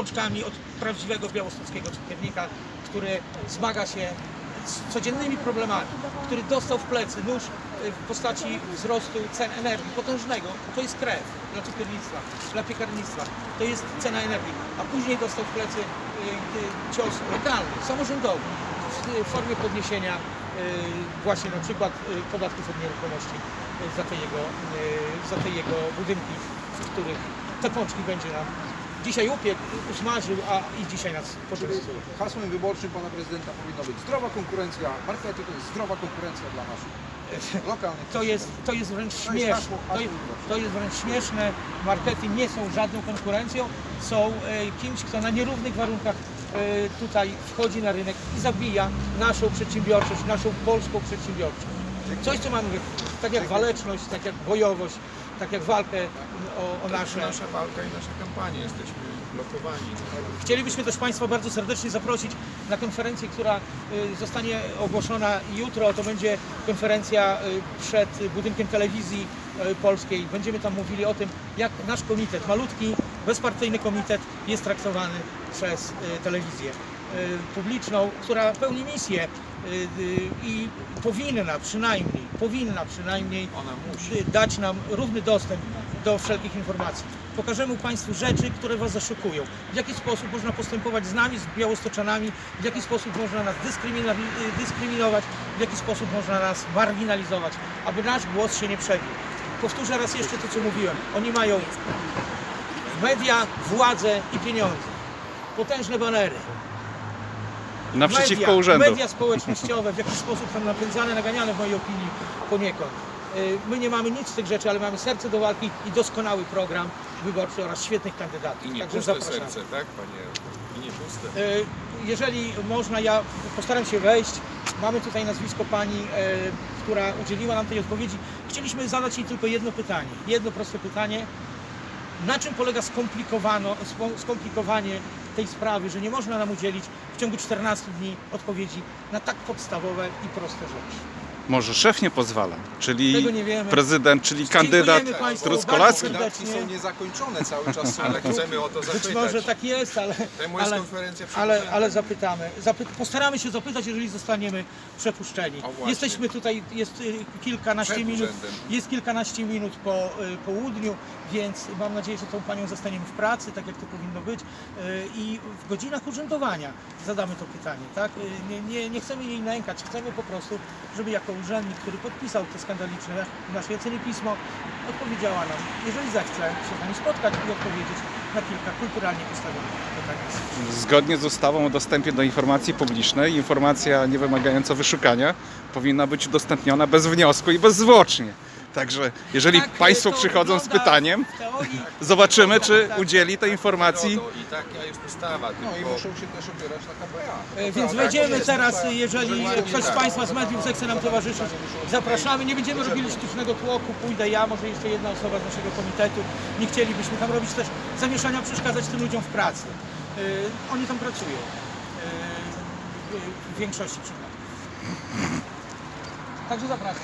pączkami od prawdziwego białostockiego cukiernika, który zmaga się z codziennymi problemami, który dostał w plecy nóż y, w postaci wzrostu cen energii potężnego. To jest krew dla cukiernictwa, dla piekarnictwa. To jest cena energii. A później dostał w plecy y, cios lokalny, samorządowy w- formie podniesienia y, właśnie na przykład podatków od nieruchomości za te jego, za te jego budynki, w których te pączki będzie nam dzisiaj upiekł, usmażył, a i dzisiaj nas poczęstuje. Hasłem wyborczym pana prezydenta powinno być zdrowa konkurencja. Markety to jest zdrowa konkurencja dla naszych lokalnych To jest, to jest wręcz To jest śmieszne. hasło- To jest, to jest wręcz śmieszne. Markety nie są żadną konkurencją, są e, kimś, kto na nierównych warunkach e, tutaj wchodzi na rynek i zabija naszą przedsiębiorczość, naszą polską przedsiębiorczość. Coś, co mamy, tak jak waleczność, tak jak bojowość, tak jak walkę o, o nasze. Nasza walka i nasza kampania, jesteśmy blokowani. Chcielibyśmy też Państwa bardzo serdecznie zaprosić na konferencję, która y, zostanie ogłoszona jutro. To będzie konferencja y, przed budynkiem telewizji y, polskiej. Będziemy tam mówili o tym, jak nasz komitet, malutki, bezpartyjny komitet jest traktowany przez telewizję publiczną, która pełni misję y, y, i powinna przynajmniej, powinna przynajmniej y, dać nam równy dostęp do wszelkich informacji. Pokażemy Państwu rzeczy, które Was zaszokują. W jaki sposób można postępować z nami, z białostoczanami, w jaki sposób można nas y, dyskryminować, w jaki sposób można nas marginalizować, aby nasz głos się nie przebił. Powtórzę raz jeszcze to, co mówiłem. Oni mają media, władzę i pieniądze. Potężne banery. Naprzeciwko media, urzędu. Media społecznościowe, w jakiś sposób tam napędzane, naganiane w mojej opinii poniekąd. Y, My nie mamy nic z tych rzeczy, ale mamy serce do walki i doskonały program wyborczy oraz świetnych kandydatów. I nie Także puste zapraszamy. serce, tak panie? I nie puste. Y, Jeżeli można, ja postaram się wejść. Mamy tutaj nazwisko pani, y, która udzieliła nam tej odpowiedzi. Chcieliśmy zadać jej tylko jedno pytanie. Jedno proste pytanie. Na czym polega skomplikowano, skomplikowanie tej sprawy, że nie można nam udzielić w ciągu 14 dni odpowiedzi na tak podstawowe i proste rzeczy? Może szef nie pozwala, czyli prezydent, czyli kandydat Dziękujemy państwu Truskolaski. bardzo Wydatki są niezakończone cały czas. są Ale tu. chcemy o to zapytać. Być może tak jest, ale, ale, ale, ale zapytamy. Zapy, postaramy się zapytać, jeżeli zostaniemy przepuszczeni. Jesteśmy tutaj, jest y, kilkanaście minut, jest kilkanaście minut po y, południu, więc mam nadzieję, że tą panią zastaniemy w pracy, tak jak to powinno być. Y, I w godzinach urzędowania zadamy to pytanie. Tak? Y, Nie, nie, nie chcemy jej nękać, chcemy po prostu, żeby jako urzędnik, który podpisał te skandaliczne w naszej ocenie pismo, odpowiedziała nam, jeżeli zechce się z nami spotkać i odpowiedzieć na kilka kulturalnie postawionych pytań. Zgodnie z ustawą o dostępie do informacji publicznej, informacja nie wymagająca wyszukania powinna być udostępniona bez wniosku i bezzwłocznie. Także jeżeli Tak, Państwo przychodzą z pytaniem, w teorii. zobaczymy, czy Tak. udzieli tej informacji. RODO I taka jest ustawa, No i muszą się też opierać na KPA. E, Więc wejdziemy teraz, jeżeli ktoś z Państwa z mediów zechce nam towarzyszyć, zapraszamy. Nie będziemy robili sztucznego tłoku, pójdę ja, może jeszcze jedna osoba z naszego komitetu. Nie chcielibyśmy tam robić też zamieszania, przeszkadzać tym ludziom w pracy. E, Oni tam pracują e, w większości przypadków. Także zapraszam.